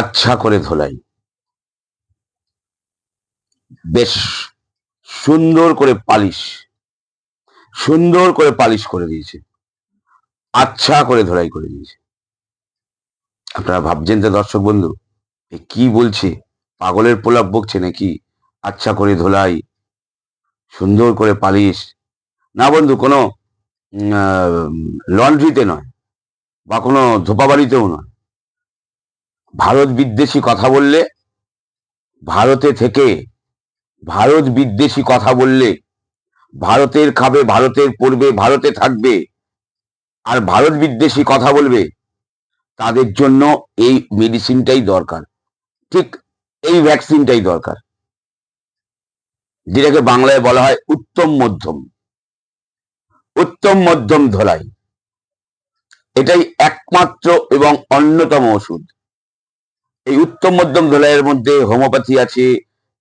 আচ্ছা করে ধোলাই। বেশ সুন্দর করে পালিশ। সুন্দর করে পালিশ করে দিয়েছে। আচ্ছা করে ধোলাই করে দিয়েছে। আপনারা ভাবছেন তো দর্শক বন্ধু কি বলছে? পাগলের পোলাপ বকছে নাকি? আচ্ছা করে ধোলাই, সুন্দর করে পালিশ। না বন্ধু, কোনো লন্ড্রিতে নয়, বা কোনো ধোপাবাড়িতেও নয়। ভারত বিদ্বেষী কথা বললে, ভারতে থেকে ভারত বিদ্বেষী কথা বললে, ভারতের খাবে, ভারতের পড়বে, ভারতে থাকবে। আর ভারত বিদ্বেষী কথা বলবে, তাদের জন্য এই মেডিসিনটাই দরকার। ঠিক এই ভ্যাকসিনটাই দরকার। যেটাকে বাংলায় বলা হয় উত্তম মধ্যম। উত্তম মধ্যম ধলাই। এটাই একমাত্র এবং অন্যতম ওষুধ। এই উত্তম মধ্যম ধলাইয়ের মধ্যে হোমিওপ্যাথি আছে,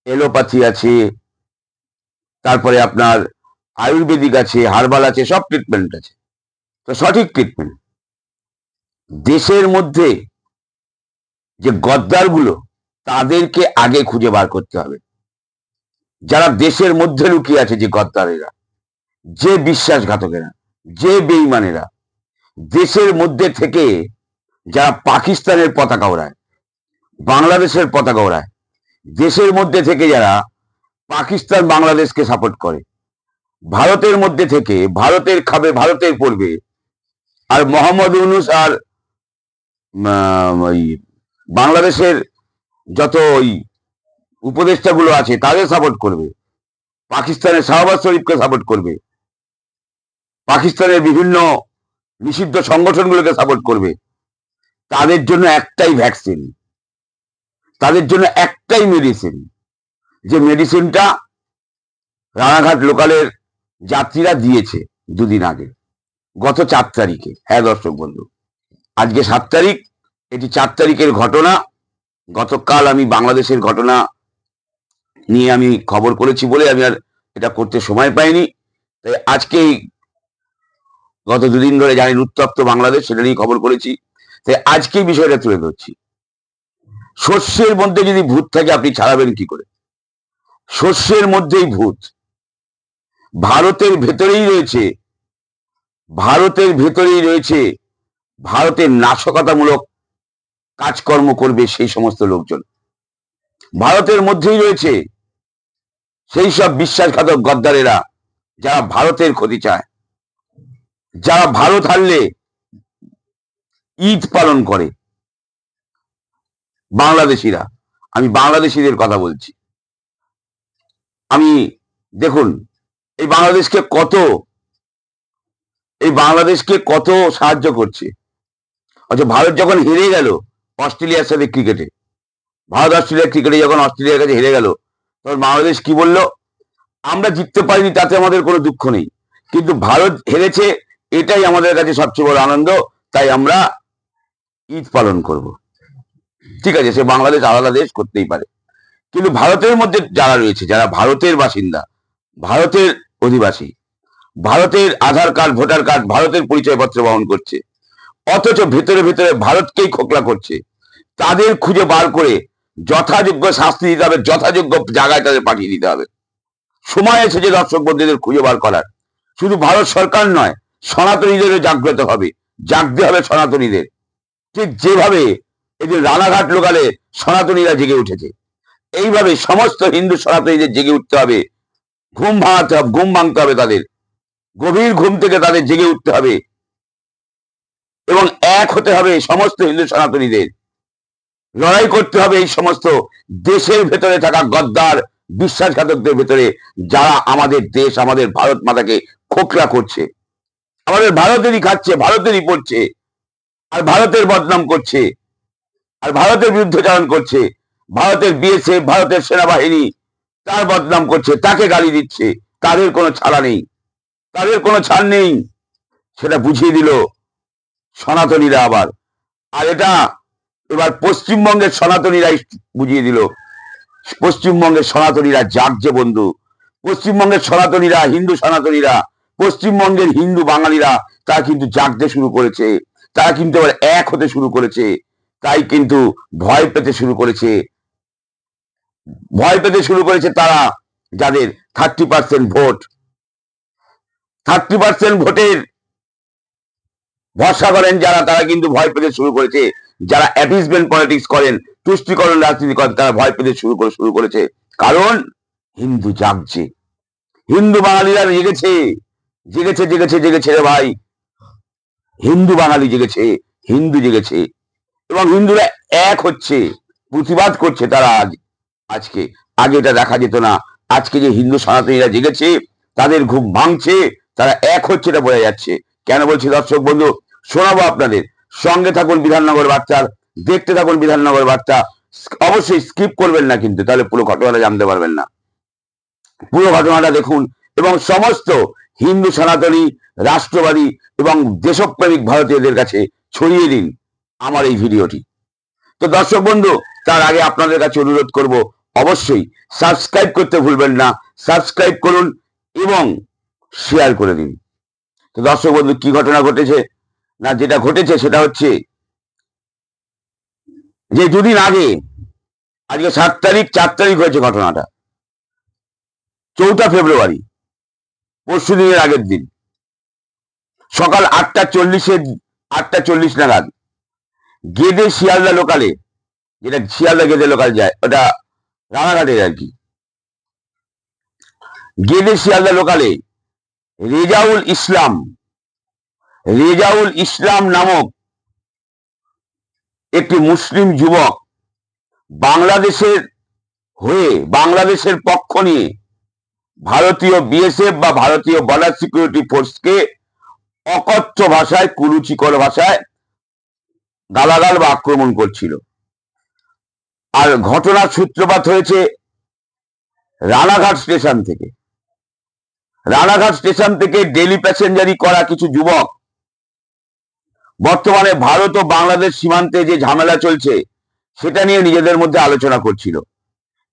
এলোপ্যাথি আছে, তারপরে আপনার আয়ুর্বেদিক আছে, হার্বাল আছে, সব ট্রিটমেন্ট আছে। তো সঠিক ট্রিটমেন্ট দেশের মধ্যে যে গদ্দারগুলো, তাদেরকে আগে খুঁজে বার করতে হবে। যারা দেশের মধ্যে লুকিয়ে আছে যে গদ্দারেরা, যে বিশ্বাসঘাতকেরা, যে বেইমানেরা, দেশের মধ্যে থেকে যারা পাকিস্তানের পতাকা ওড়ায় বাংলাদেশের পতাকা ওড়ায়। দেশের মধ্যে থেকে যারা পাকিস্তান বাংলাদেশকে সাপোর্ট করে, ভারতের মধ্যে থেকে, ভারতের খাবে, ভারতের পড়বে, আর মোহাম্মদ ইউনুস আর বাংলাদেশের যত ওই উপদেষ্টাগুলো আছে, তাদের সাপোর্ট করবে। পাকিস্তানের শাহবাজ শরীফকে সাপোর্ট করবে। পাকিস্তানের বিভিন্ন নিষিদ্ধ সংগঠনগুলোকে সাপোর্ট করবে। তাদের জন্য একটাই ভ্যাকসিন তাদের জন্য একটাই মেডিসিন যে মেডিসিনটা রানাঘাট লোকালের যাত্রীরা দিয়েছে দুদিন আগে, গত চার তারিখে। হ্যাঁ দর্শক বন্ধু, আজকে সাত তারিখ, এটি চার তারিখের ঘটনা। গতকাল আমি বাংলাদেশের ঘটনা নিয়ে আমি খবর করেছি বলে আমি আর এটা করতে সময় পাইনি। তাই আজকেই গত দুদিন ধরে জানেন উত্তপ্ত বাংলাদেশ, সেটা নিয়ে খবর করেছি। তাই আজকেই বিষয়টা তুলে ধরছি। শস্যের মধ্যে যদি ভূত থাকে, আপনি ছাড়াবেন কি করে? শস্যের মধ্যেই ভূত। ভারতের ভেতরেই রয়েছে। ভারতের ভেতরেই রয়েছে। ভারতের নাশকতামূলক কাজকর্ম করবে সেই সমস্ত লোকজন। ভারতের মধ্যেই রয়েছে সেই সব বিশ্বাসঘাতক গদ্দারেরা যারা ভারতের ক্ষতি চায়। যারা ভারত হারলে ঈদ পালন করে। বাংলাদেশিরা, আমি বাংলাদেশিদের কথা বলছি। আমি, দেখুন, এই বাংলাদেশকে কত, এই বাংলাদেশকে কত সাহায্য করছে। আচ্ছা ভারত যখন হেরে গেল অস্ট্রেলিয়ার সাথে ক্রিকেটে, ভারত অস্ট্রেলিয়া ক্রিকেটে যখন অস্ট্রেলিয়ার কাছে হেরে গেল, তখন বাংলাদেশ কি বলল? আমরা জিততে পারিনি, তাতে আমাদের কোনো দুঃখ নেই। কিন্তু ভারত হেরেছে, এটাই আমাদের কাছে সবচেয়ে বড় আনন্দ, তাই আমরা ঈদ পালন করব। ঠিক আছে, সে বাংলাদেশ আলাদা দেশ করতেই পারে। কিন্তু ভারতের মধ্যে যারা রয়েছে, যারা ভারতের বাসিন্দা, ভারতের অধিবাসী, ভারতের আধার কার্ড, ভোটার কার্ড, ভারতের পরিচয়পত্র বহন করছে, অথচ ভেতরে ভেতরে ভারতকেই খোকলা করছে, তাদের খুঁজে বার করে যথাযোগ্য শাস্তি দিতে হবে, যথাযোগ্য জায়গায় তাদের পাঠিয়ে দিতে হবে। সময় এসেছে দর্শক বন্ধুদের খুঁজে বার করার। শুধু ভারত সরকার নয়, সনাতনীদেরও জাগ্রত হবে, জাগতে হবে সনাতনীদের। ঠিক যেভাবে এই যে রানাঘাট লোকালে সনাতনীরা জেগে উঠেছে। এইভাবে সমস্ত হিন্দু সনাতনীদের জেগে উঠতে হবে। ঘুম ভাঙাতে হবে, ঘুম ভাঙতে হবে তাদের। গভীর ঘুম থেকে তাদের জেগে উঠতে হবে। এবং এক হতে হবে সমস্ত হিন্দু সনাতনীদের। লড়াই করতে হবে এই সমস্ত দেশের ভেতরে থাকা গদ্দার, বিশ্বাসঘাতকদের ভেতরে, যারা আমাদের দেশ, আমাদের ভারত মাতাকে খোকলা করছে। আমাদের ভারতেরই খাচ্ছে, ভারতেরই পড়ছে। আর ভারতের বদনাম করছে। আর ভারতের বিরুদ্ধচারণ করছে। ভারতের বিএসএফ, ভারতের সেনাবাহিনী, তার বদনাম করছে, তাকে গালি দিচ্ছে। তাদের কোনো ছাড়া নেই। তাদের কোনো ছাড় নেই। সেটা বুঝিয়ে দিল সনাতনীরা আবার। আর এটা এবার পশ্চিমবঙ্গের সনাতনীরাই বুঝিয়ে দিল। পশ্চিমবঙ্গের সনাতনীরা জাগছে বন্ধু। পশ্চিমবঙ্গের সনাতনীরা হিন্দু সনাতনীরা, পশ্চিমবঙ্গের হিন্দু বাঙালিরা, তারা কিন্তু জাগতে শুরু করেছে। তারা কিন্তু এবার এক হতে শুরু করেছে। তাই কিন্তু ভয় পেতে শুরু করেছে। ভয় পেতে শুরু করেছে তারা যাদের thirty percent vote. Thirty percent ভোটের ভরসা করেন যারা, তারা কিন্তু ভয় পেতে শুরু করেছে। যারা অ্যাপিসমেন্ট পলিটিক্স করেন, তুষ্টিকরণ রাজনীতি করেন, তারা ভয় পেতে শুরু করে, শুরু করেছে। কারণ হিন্দু জাগছে। হিন্দু বাঙালিরা জেগেছে। জেগেছে জেগেছে জেগেছে রে ভাই। হিন্দু বাঙালি জেগেছে। হিন্দু জেগেছে। এবং হিন্দুরা এক হচ্ছে, প্রতিবাদ করছে তারা আজ, আজকে। আগে এটা দেখা যেত না। আজকে যে হিন্দু সনাতনীরা জেগেছে, তাদের ঘুম ভাঙছে, তারা এক হচ্ছে এটা বোঝা যাচ্ছে। কেন বলছি দর্শক বন্ধু? শোনাবো আপনাদের। সঙ্গে থাকুন বিধাননগর বার্তার, দেখতে থাকুন বিধাননগর বার্তা। অবশ্যই স্কিপ করবেন না কিন্তু, তাহলে পুরো ঘটনাটা জানতে পারবেন না। পুরো ঘটনাটা দেখুন এবং সমস্ত হিন্দু সনাতনী, রাষ্ট্রবাদী এবং দেশপ্রেমিক ভারতীয়দের কাছে ছড়িয়ে দিন। আমার এই ভিডিওটি। তো দর্শক বন্ধু, তার আগে আপনাদের কাছে অনুরোধ করব, অবশ্যই সাবস্ক্রাইব করতে ভুলবেন না, সাবস্ক্রাইব করুন এবং শেয়ার করে দিন। তো দর্শক বন্ধু, কি ঘটনা ঘটেছে না যেটা ঘটেছে সেটা হচ্ছে যে দুদিন আগে, আজকে সাত তারিখ, চার তারিখ হয়েছে ঘটনাটা। চৌঠা ফেব্রুয়ারি, পরশু দিনের আগের দিন। সকাল আটটা চল্লিশে আটটা চল্লিশ নাগাদ। গেদে শিয়ালদা লোকালে যেটা শিয়ালদা গেদে লোকাল যায়, ওটা রানাঘাটে আর কি। গেদে শিয়ালদা লোকালে রেজাউল ইসলাম রেজাউল ইসলাম নামক একটি মুসলিম যুবক বাংলাদেশের হয়ে, বাংলাদেশের পক্ষ নিয়ে ভারতীয় বিএসএফ বা ভারতীয় বর্ডার সিকিউরিটি ফোর্সকে অকথ্য ভাষায় কুরুচিকর ভাষায় গালাগাল বা আক্রমণ করছিল। আর ঘটনার সূত্রপাত হয়েছে রানাঘাট স্টেশন থেকে। রানাঘাট স্টেশন থেকে ডেলি প্যাসেঞ্জারি করা কিছু যুবক। বর্তমানে ভারত ও বাংলাদেশ সীমান্তে যে ঝামেলা চলছে, সেটা নিয়ে নিজেদের মধ্যে আলোচনা করছিল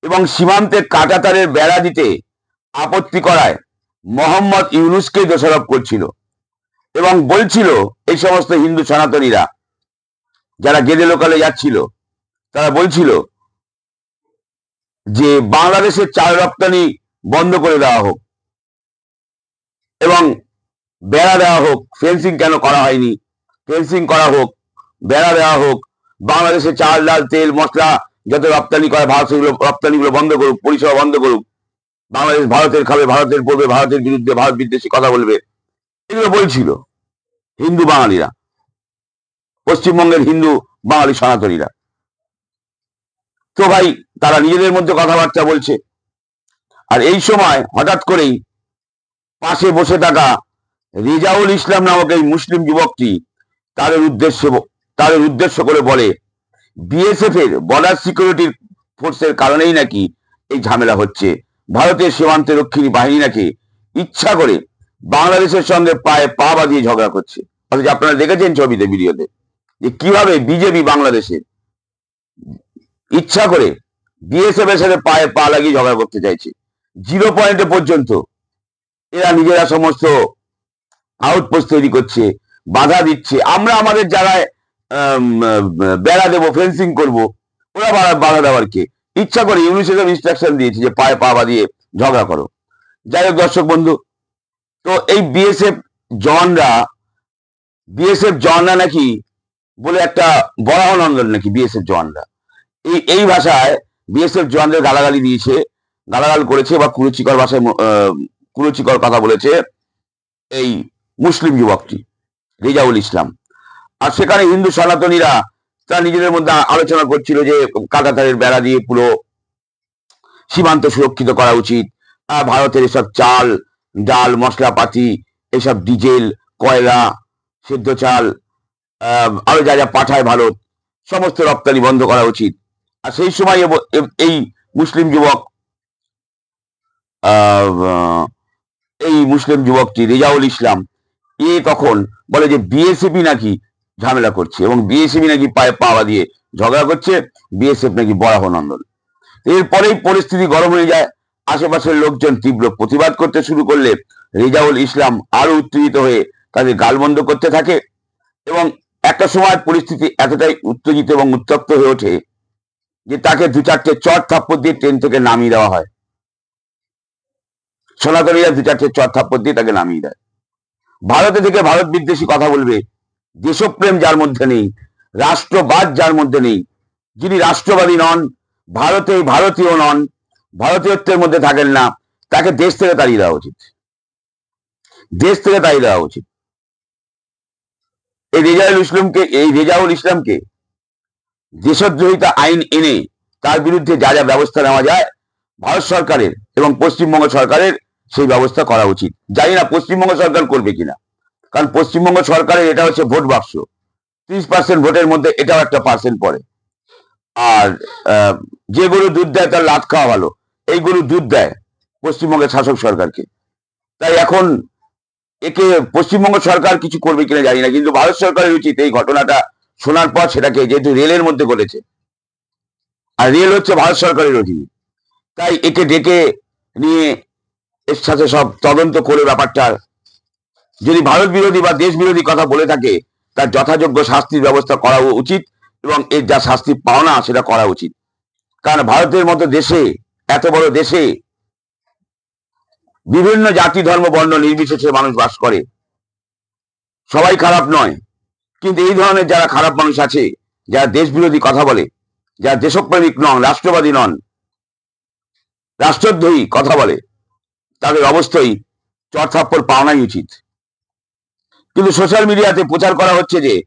এবং সীমান্তে কাটাতারের বেড়া দিতে আপত্তি করায় মোহাম্মদ ইউনুসকে দোষারোপ করছিল এবং বলছিল, এই সমস্ত হিন্দু সনাতনীরা যারা গেদে লোকালে যাচ্ছিল, তারা বলছিল যে বাংলাদেশের চাল রপ্তানি বন্ধ করে দেওয়া হোক এবং বেড়া দেওয়া হোক ফেন্সিং কেন করা হয়নি? ফেন্সিং করা হোক, বেড়া দেওয়া হোক বাংলাদেশে চাল, ডাল, তেল, মশলা যত রপ্তানি করে, ভারত সেগুলো রপ্তানিগুলো বন্ধ করুক, পরিষেবা বন্ধ করুক, বাংলাদেশ ভারতের খাবে, ভারতের পড়বে, ভারতের বিরুদ্ধে, ভারত বিদ্বেষী কথা বলবে, এগুলো বলছিল হিন্দু বাঙালিরা। পশ্চিমবঙ্গের হিন্দু, বাঙালি সনাতনীরা। তো ভাই, তারা নিজেদের মধ্যে কথাবার্তা বলছে। আর এই সময় হঠাৎ করেই পাশে বসে থাকা রেজাউল ইসলাম নামক এই মুসলিম যুবকটি তাদের উদ্দেশ্য তাদের উদ্দেশ্য করে বলে বিএসএফ এর বর্ডার সিকিউরিটি ফোর্সের কারণেই নাকি এই ঝামেলা হচ্ছে। ভারতের সীমান্ত রক্ষী বাহিনী নাকি ইচ্ছা করে বাংলাদেশের সঙ্গে পায়ে পা বাঁধিয়ে ঝগড়া করছে। অথচ আপনারা দেখেছেন ছবিতে, ভিডিওতে। যে কীভাবে বিজেপি বাংলাদেশে ইচ্ছা করে বিএসএফ এর সাথে পায়ে পা লাগিয়ে ঝগড়া করতে চাইছে। জিরো পয়েন্টে পর্যন্ত এরা নিজেরা সমস্ত আউটপোস্ট তৈরি করছে বাধা দিচ্ছে। আমরা আমাদের আহ, বেড়া দেবো ফেন্সিং করব ওরা বাধা বাধা দেওয়ার কে? ইচ্ছা করে ইউনিসেফ ইনস্ট্রাকশন দিয়েছে যে পায়ে পা বাঁধিয়ে ঝগড়া করো। যাই হোক দর্শক বন্ধু তো এই বিএসএফ জনরা বিএসএফ জনরা নাকি বলে একটা বরাহনন্দন নাকি বিএসএফ জওয়ানরা। এই এই ভাষায় বিএসএফ জওয়ানদের গালাগালি দিয়েছে, গালাগাল করেছে বা কুরুচিকর ভাষায় কুরুচিকর কথা বলেছে এই মুসলিম যুবকটি, রেজাউল ইসলাম। আর সেখানে হিন্দু সনাতনীরা তারা নিজেদের মধ্যে আলোচনা করছিল যে কাটাতারের বেড়া দিয়ে পুরো সীমান্ত সুরক্ষিত করা উচিত ভারতের এসব চাল, ডাল, মশলাপাতি, এসব ডিজেল, কয়লা, সিদ্ধ চাল আরও যা যা পাঠায় ভারত সমস্ত রপ্তানি বন্ধ করা উচিত। আর সেই সময় এই মুসলিম যুবক এই মুসলিম যুবকটি রেজাউল ইসলাম, এ তখন বলে যে বিএসএফই নাকি ঝামেলা করছে এবং বিএসএফই নাকি পায়ে পাওয়া দিয়ে ঝগড়া করছে বিএসএফ নাকি বরাহ নন্দন এরপরেই পরিস্থিতি গরম হয়ে যায়, আশেপাশের লোকজন তীব্র প্রতিবাদ করতে শুরু করলে রেজাউল ইসলাম আরও উত্তেজিত হয়ে তাদের গালবন্ধ করতে থাকে এবং একটা সময় পরিস্থিতি এতটাই উত্তেজিত এবং উত্তপ্ত হয়ে ওঠে যে তাকে দু চারটে চট থাপ্পড় দিয়ে ট্রেন থেকে নামিয়ে দেওয়া হয়। সনাতনীরা দু চারটে চট থাপ্পড় দিয়ে তাকে নামিয়ে দেয়। ভারতে থেকে ভারত বিদ্বেষী কথা বলবে, দেশপ্রেম যার মধ্যে নেই, রাষ্ট্রবাদ যার মধ্যে নেই। যিনি রাষ্ট্রবাদী নন ভারতে ভারতীয় নন, ভারতীয়ত্বের মধ্যে থাকেন না, তাকে দেশ থেকে তাড়িয়ে দেওয়া উচিত। দেশ থেকে তাড়িয়ে দেওয়া উচিত। এই রেজাউল ইসলামকে, এই রেজাউল ইসলামকে দেশদ্রোহিতা আইন এনে তার বিরুদ্ধে যা যা ব্যবস্থা নেওয়া যায়, ভারত সরকারের এবং পশ্চিমবঙ্গ সরকারের সেই ব্যবস্থা করা উচিত। জানি না পশ্চিমবঙ্গ সরকার করবে কিনা। কারণ পশ্চিমবঙ্গ সরকারের এটা হচ্ছে ভোট বাক্স। ত্রিশ পার্সেন্ট ভোটের মধ্যে এটাও একটা পার্সেন্ট পড়ে। আর যে গরু দুধ দেয় তার লাত খাওয়া ভালো। এই গরু দুধ দেয় পশ্চিমবঙ্গের শাসক সরকারকে। তাই এখন একে পশ্চিমবঙ্গ সরকার কিছু করবে কিনা জানি না, কিন্তু ভারত সরকারের উচিত এই ঘটনাটা শোনার পর সেটাকে যেহেতু রেলের মধ্যে ঘটেছে আর রেল হচ্ছে ভারত সরকারের অধীন। তাই একে ডেকে নিয়ে এর সাথে সব তদন্ত করে ব্যাপারটা যদি ভারত বিরোধী বা দেশ বিরোধী কথা বলে থাকে, তার যথাযোগ্য শাস্তির ব্যবস্থা করা উচিত এবং এর যা শাস্তি পাওনা সেটা করা উচিত। কারণ ভারতের মতো দেশে, এত বড় দেশে বিভিন্ন জাতি, ধর্ম, বর্ণ নির্বিশেষে মানুষ বাস করে। সবাই খারাপ নয়। কিন্তু এই ধরনের যারা খারাপ মানুষ আছে, যারা দেশ বিরোধী কথা বলে, যারা দেশপ্রেমিক নন, রাষ্ট্রবাদী নন, রাষ্ট্রদ্রোহী কথা বলে, তাদের অবশ্যই চড়থাপ্পড় পাওনাই উচিত। কিন্তু সোশ্যাল মিডিয়াতে প্রচার করা হচ্ছে যে,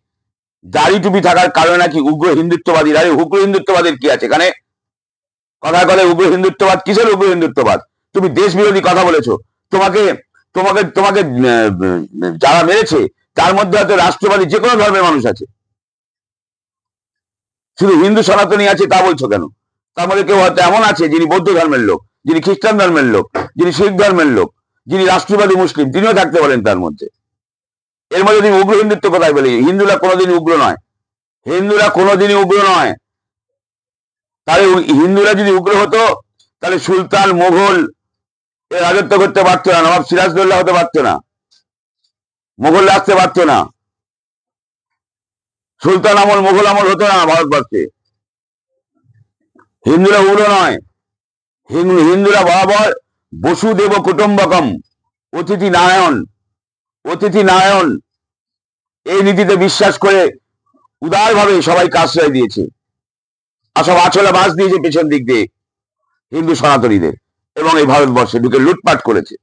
দাড়ি টুপি থাকার কারণে নাকি উগ্র হিন্দুত্ববাদী, আরে উগ্র হিন্দুত্ববাদের কি আছে? এখানে কথা বলে উগ্র হিন্দুত্ববাদ? কিসের উগ্র হিন্দুত্ববাদ? তুমি দেশ বিরোধী কথা বলেছ। তোমাকে তোমাকে তোমাকে যারা মেরেছে, তার মধ্যে হয়তো রাষ্ট্রবাদী যে কোনো ধর্মের মানুষ আছে। শুধু হিন্দু সনাতনী আছে তা বলছো কেন? তার মধ্যে কেউ হয়তো এমন আছে যিনি বৌদ্ধ ধর্মের লোক, যিনি খ্রিস্টান ধর্মের লোক, যিনি শিখ ধর্মের লোক, যিনি রাষ্ট্রবাদী মুসলিম, তিনিও থাকতে পারেন তার মধ্যে। এর মধ্যে তুমি উগ্র হিন্দুত্ব কোথায় বলে হিন্দুরা কোনোদিন উগ্র নয়। হিন্দুরা কোনোদিনই উগ্র নয়। তাহলে হিন্দুরা যদি উগ্র হতো, তাহলে সুলতান মোগল এ রাজত্ব করতে পারতো না, নবাব সিরাজদৌল্লা হতে পারতো না মোগল আসতে পারতো না, সুলতান আমল মোগল আমল হতো না ভারতবর্ষে। হিন্দুরা উগ্র নয়, হিন্দু- হিন্দুরা বরাবর বসুদেব কুটুম্বকম, অতিথি নারায়ণ অতিথি নারায়ণ, এই নীতিতে বিশ্বাস করে উদারভাবে সবাইকে আশ্রয় দিয়েছে। আর সব আছলে বাস দিয়েছে পেছন দিক দিয়ে হিন্দু সনাতনীদের। এবং এই ভারতবর্ষে ঢুকে লুটপাট করেছে।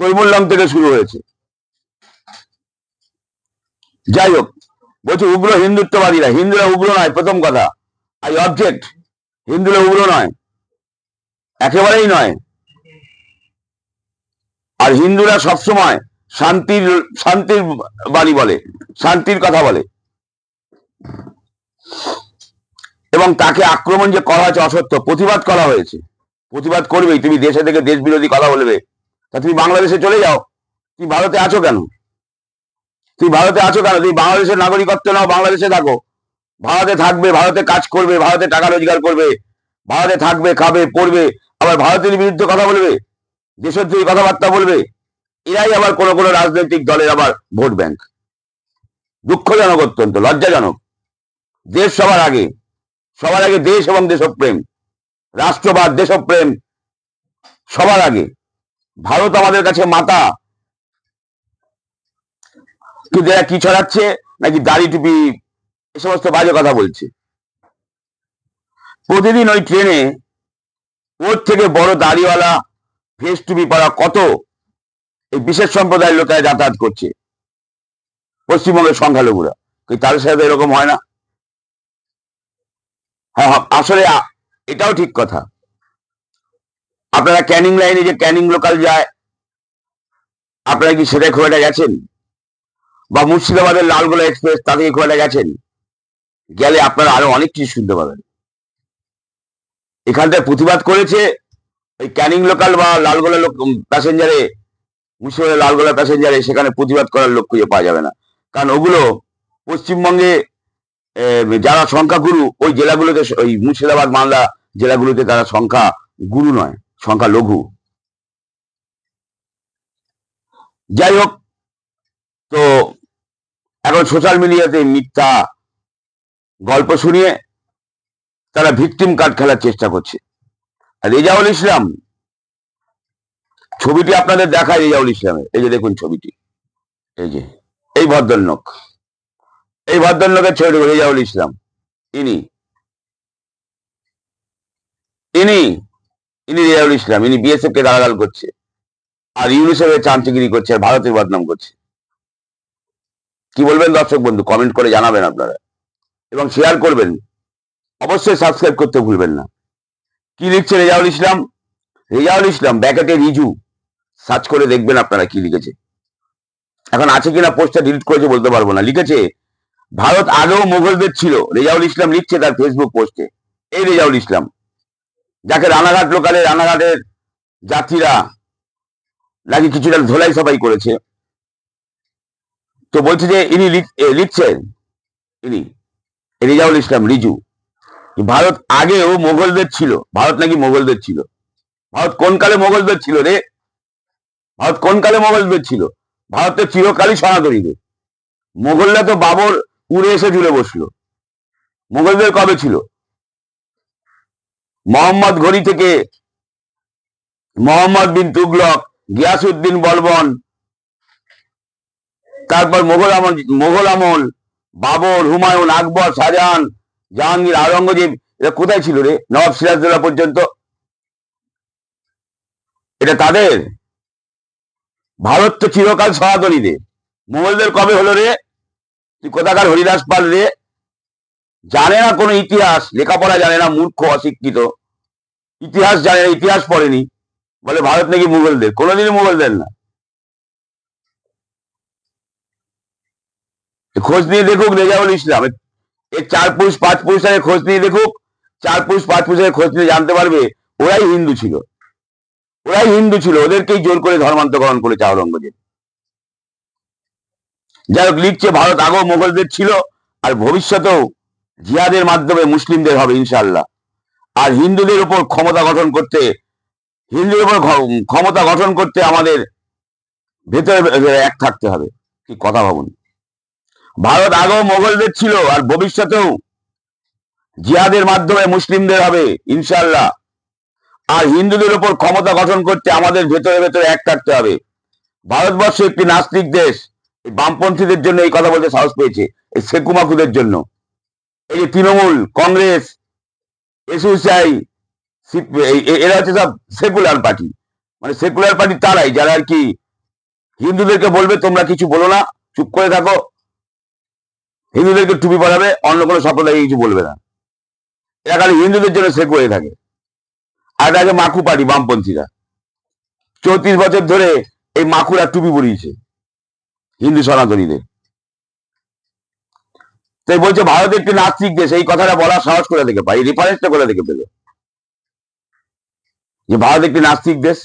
তৈমুল্লাম থেকে শুরু হয়েছে। যাই হোক, বলছি উগ্র হিন্দুত্ববাদীরা, হিন্দুরা উগ্র নয়, প্রথম কথা। আই অবজেক্ট হিন্দুরা উগ্র নয়, একেবারেই নয়। আর হিন্দুরা সবসময় শান্তির শান্তির বাণী বলে, শান্তির কথা বলে। এবং তাকে আক্রমণ যে করা হয়েছে, অসত্য, প্রতিবাদ করা হয়েছে। প্রতিবাদ করবেই। তুমি দেশে থেকে দেশ বিরোধী কথা বলবে। তা তুমি বাংলাদেশে চলে যাও। তুমি ভারতে আছো কেন? তুমি ভারতে আছো কেন? তুমি বাংলাদেশের নাগরিকত্ব নাও, বাংলাদেশে থাকো। ভারতে থাকবে, ভারতে কাজ করবে, ভারতে টাকা রোজগার করবে। ভারতে থাকবে, খাবে, পড়বে, আবার ভারতের বিরুদ্ধে কথা বলবে, দেশের দেশদ্রোহী কথাবার্তা বলবে। এরাই আবার কোন কোন রাজনৈতিক দলের আবার ভোট ব্যাংক। দুঃখজনক অত্যন্ত, লজ্জাজনক। দেশ সবার আগে সবার আগে দেশ এবং দেশপ্রেম। রাষ্ট্রবাদ দেশপ্রেম সবার আগে। ভারত আমাদের কাছে মাতা। কিন্তু এরা কি ছড়াচ্ছে? নাকি দাড়ি টুপি এ সমস্ত বাজে কথা বলছে। প্রতিদিন ওই ট্রেনে ওর থেকে বড় দাড়িওয়ালা ফেস টুপি পরা কত এই বিশেষ সম্প্রদায়ের লোকেরা যাতায়াত করছে? পশ্চিমবঙ্গের সংখ্যালঘুরা। তাদের সাথে এরকম হয় না? হ্যাঁ হ্যাঁ, আসলে এটাও ঠিক কথা। আপনারা ক্যানিং লাইনে যে ক্যানিং লোকাল যায়, আপনারা কি সেটাই খুব একটা গেছেন? বা মুর্শিদাবাদের লালগোলা এক্সপ্রেস তাতে কি খুব একটা গেছেন? গেলে আপনারা আরও অনেক কিছু শুনতে পাবেন। এখানটায় প্রতিবাদ করেছে ওই ক্যানিং লোকাল বা লালগোলা লোক প্যাসেঞ্জারে, মুর্শিদাবাদের লালগোলা প্যাসেঞ্জারে সেখানে প্রতিবাদ করার লোক খুঁজে পাওয়া যাবে না। কারণ ওগুলো পশ্চিমবঙ্গে যারা সংখ্যাগুরু, ওই জেলাগুলোতে ওই মুর্শিদাবাদ, মালদা জেলাগুলোতে তারা সংখ্যা গুরু নয়, সংখ্যা লঘু। যাই হোক, তো এখন সোশ্যাল মিডিয়াতে মিথ্যা গল্প শুনিয়ে তারা ভিকটিম কার্ড খেলার চেষ্টা করছে। আর রেজাউল ইসলাম, ছবিটি আপনাদের দেখায় রেজাউল ইসলামের। এই যে দেখুন ছবিটি। এই যে, এই ভদ্রলোক। এই ভদ্রলোকের ছবি রেজাউল ইসলাম। ইনি। ইনি। ইনি রেজাউল ইসলাম। ইনি বিএসএফ কে গালাগাল করছে। আর ইউনিসেফের চামচিগিরি করছে আর ভারতের বদনাম করছে। কি বলবেন দর্শক বন্ধু? কমেন্ট করে জানাবেন আপনারা। এবং শেয়ার করবেন। অবশ্যই সাবস্ক্রাইব করতে ভুলবেন না। কি লিখছে রেজাউল ইসলাম? রেজাউল ইসলাম, ব্যাকেটে রিজু। সার্চ করে দেখবেন আপনারা কি লিখেছে। এখন আছে কিনা পোস্টটা ডিলিট করেছে বলতে পারব না। লিখেছে ভারত আগেও মোগলদের ছিল। রেজাউল ইসলাম লিখছে তার ফেসবুক পোস্টে এই রেজাউল ইসলাম। যাকে রানাঘাট লোকালে রানাঘাটের যাত্রীরা নাকি কিছুটা ধোলাই সবাই করেছে। তো বলছে যে ইনি লিখছেন ইনি, রেজাউল ইসলাম রিজু ভারত আগেও মোগলদের ছিল। ভারত নাকি মোগলদের ছিল। ভারত কোন কালে মোগলদের ছিল রে? ভারত কোন কালে মোগলদের ছিল? ভারতের চিরকালই সনাতনীদের। মোগলরা তো বাবর উড়ে এসে ঝুলে বসল। মোগলদের কবে ছিল? মোহাম্মদ ঘড়ি থেকে মোহাম্মদ বিন তুগলক গিয়াসুদ্দিন বলবন, তারপর মোগল আমল মোগল আমল, বাবর, হুমায়ুন, আকবর, শাহজাহান, জাহাঙ্গীর, আওরঙ্গজেব এটা কোথায় ছিল রে? নবাব সিরাজদৌল্লা পর্যন্ত? এটা তাদের? ভারত তো চিরকাল সনাতনীদের। মোগলদের কবে হলো রে? তুই কোথাকার হরিদাস পাল রে? জানে না কোনো ইতিহাস, লেখাপড়া জানে না, মূর্খ, অশিক্ষিত। ইতিহাস জানে না, ইতিহাস পড়েনি। বলে ভারত নাকি মুঘলদের? কোনোদিনই মুঘলদের না। খোঁজ নিয়ে দেখুক রেজাউল ইসলাম। এর- চার পুরুষ, পাঁচ পুরুষ আগে খোঁজ নিয়ে দেখুক। চার পুরুষ, পাঁচ পুরুষের খোঁজ নিয়ে জানতে পারবে, ওরাই হিন্দু ছিল। ওরাই হিন্দু ছিল। ওদেরকেই জোর করে ধর্মান্তকরণ করেছে আওরঙ্গজেব। যাই হোক, লিখছে ভারত আগেও মোগলদের ছিল, আর ভবিষ্যতেও জিহাদের মাধ্যমে মুসলিমদের হবে ইনশাল্লাহ আর হিন্দুদের উপর ক্ষমতা গঠন করতে, হিন্দুদের উপর ক্ষমতা গঠন করতে আমাদের ভেতরে এক থাকতে হবে। কি কথা ভাবুন? ভারত আগেও মোগলদের ছিল, আর ভবিষ্যতেও জিহাদের মাধ্যমে মুসলিমদের হবে ইনশাল্লাহ আর হিন্দুদের উপর ক্ষমতা গঠন করতে আমাদের ভেতরে ভেতরে এক থাকতে হবে। ভারতবর্ষ একটি নাস্তিক দেশ এই বামপন্থীদের জন্য এই কথা বলতে সাহস পেয়েছে, এই শেকুমাকুদের জন্য। এই যে তৃণমূল, কংগ্রেস, এসইউসিআই এরা হচ্ছে সব সেকুলার পার্টি। মানে সেকুলার পার্টি তারাই, যারা আর কি হিন্দুদেরকে বলবে, তোমরা কিছু বলো না, চুপ করে থাকো। হিন্দুদেরকে টুপি পরাবে, অন্য কোনো সম্প্রদায় কিছু বলবে না। এরা খালি হিন্দুদের জন্য সেক হয়ে থাকে। আর আগে মাকু পার্টি বামপন্থীরা। চৌত্রিশ বছর ধরে এই মাকুরা টুপি পরিয়েছে। হিন্দু সনাতনীদের। তাই বলছে, ভারত একটি নাস্তিক দেশ। এই কথাটা বলার সাহস করে থেকে পাই রেফারেন্সটা করে থেকে পেল? যে ভারত একটি নাস্তিক দেশ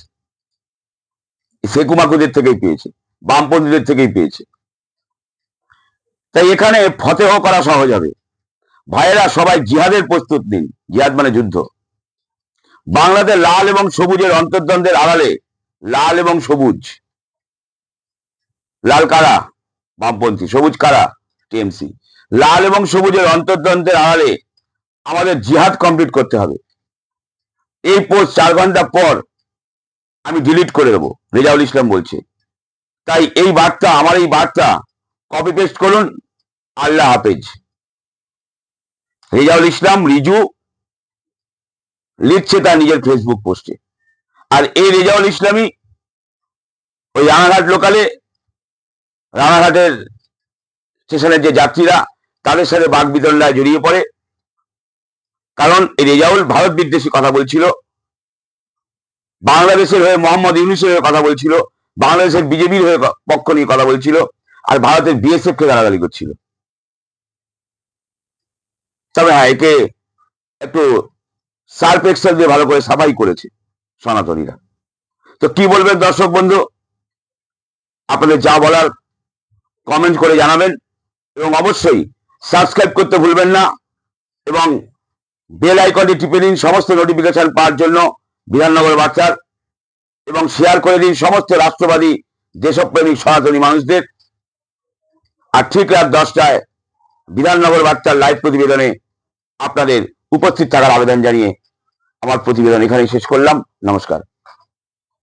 শেকুমাকুদের থেকেই পেয়েছে, বামপন্থীদের থেকেই পেয়েছে। তাই এখানে ফতেহ করা সহজ হবে। ভাইয়েরা, সবাই জিহাদের প্রস্তুত নিন। জিহাদ মানে যুদ্ধ। বাংলাদেশ লাল এবং সবুজের অন্তর্দ্বন্দ্বের আড়ালে লাল এবং সবুজ। লাল কারা? বামপন্থী, সবুজ কারা? টিএমসি। লাল এবং সবুজের অন্তর্দ্বন্দ্বের আড়ালে আমাদের জিহাদ কমপ্লিট করতে হবে। এই পোস্ট চার ঘণ্টা পর আমি ডিলিট করে দেবো রেজাউল ইসলাম বলছে। তাই এই বার্তা, আমার এই বার্তা কপি পেস্ট করুন, আল্লাহ হাফেজ। রেজাউল ইসলাম, রিজু, লিখছে তার নিজের ফেসবুক পোস্টে আর এই রেজাউল ইসলামই ওই রানাঘাট লোকালে রানাঘাটের স্টেশনের যে যাত্রীরা, তাদের সাথে বাঘ বিতণ্ডায় জড়িয়ে পড়ে। কারণ এই রেজাউল ভারত বিদ্বেষী কথা বলছিল। বাংলাদেশের হয়ে মোহাম্মদ ইউনুসের হয়ে কথা বলছিল। বাংলাদেশের বিজেপির হয়ে পক্ষ নিয়ে কথা বলছিল। আর ভারতের বিএসএফ কে গালাগালি করছিল। তবে হ্যাঁ একে একটু সার্ফ এক্সেল দিয়ে ভালো করে সাফাই করেছে সনাতনীরা। তো কি বলবেন দর্শক বন্ধু? আপনাদের যা বলার কমেন্ট করে জানাবেন এবং অবশ্যই সাবস্ক্রাইব করতে ভুলবেন না এবং বেল আইকনটি টিপে দিন, সমস্ত নোটিফিকেশন পাওয়ার জন্য বিধাননগর বার্তার এবং শেয়ার করে দিন সমস্ত রাষ্ট্রবাদী দেশপ্রেমিক সনাতনী মানুষদের। আর ঠিক রাত দশটায় বিধাননগর বার্তার লাইভ প্রতিবেদনে আপনাদের উপস্থিত থাকার আবেদন জানিয়ে আমার প্রতিবেদন এখানেই শেষ করলাম। নমস্কার।